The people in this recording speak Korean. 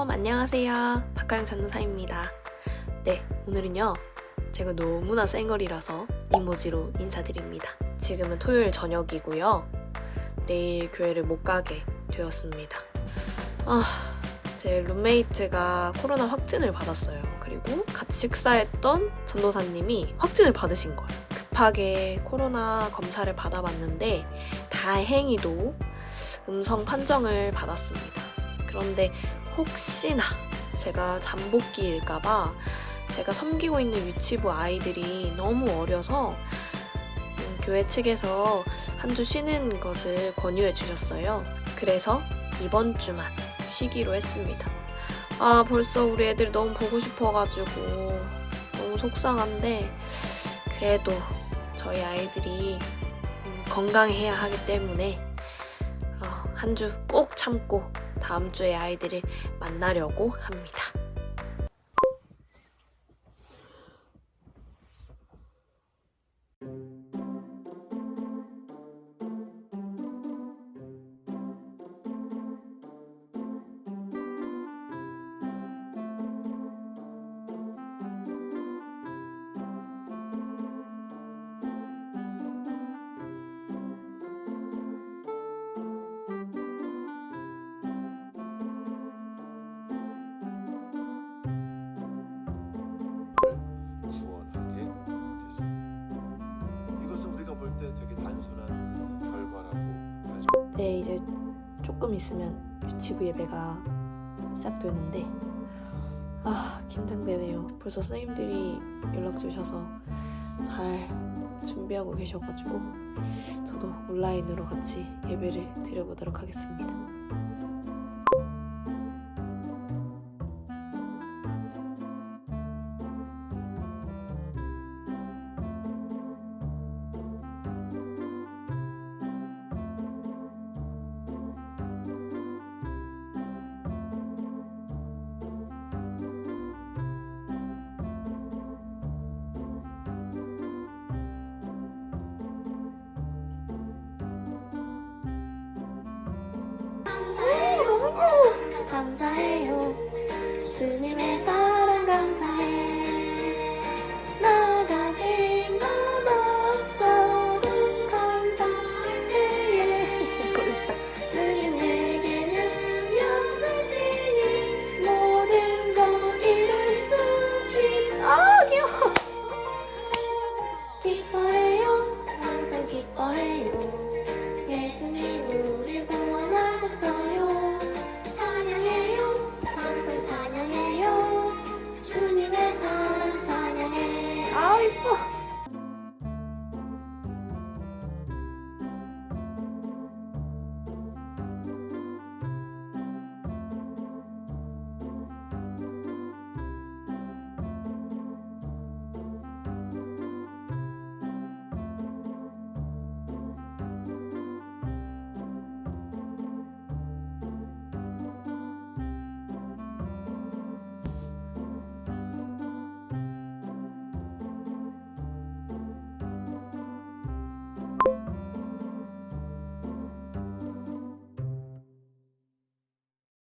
샬롬 안녕하세요. 박가영 전도사입니다. 네 오늘은요 제가 너무나 쌩얼이라서 이모지로 인사드립니다. 지금은 토요일 저녁이고요. 내일 교회를 못 가게 되었습니다. 아 제 룸메이트가 코로나 확진을 받았어요. 그리고 같이 식사했던 전도사님이 확진을 받으신 거예요. 급하게 코로나 검사를 받아봤는데 다행히도 음성 판정을 받았습니다 그런데 혹시나 제가 잠복기일까봐 제가 섬기고 있는 유치부 아이들이 너무 어려서 음, 교회 측에서 한 주 쉬는 것을 권유해 주셨어요. 그래서 이번 주만 쉬기로 했습니다. 아, 벌써 우리 애들 너무 보고 싶어가지고 너무 속상한데 그래도 저희 아이들이 음, 건강해야 하기 때문에 어, 한주 꼭 참고 다음 주에 아이들을 만나려고 합니다. 이제 조금 있으면 유치부 예배가 시작되는데 아 긴장되네요. 벌써 선생님들이 연락 주셔서 잘 준비하고 계셔가지고 저도 온라인으로 같이 예배를 드려보도록 하겠습니다. 감사해요 스님의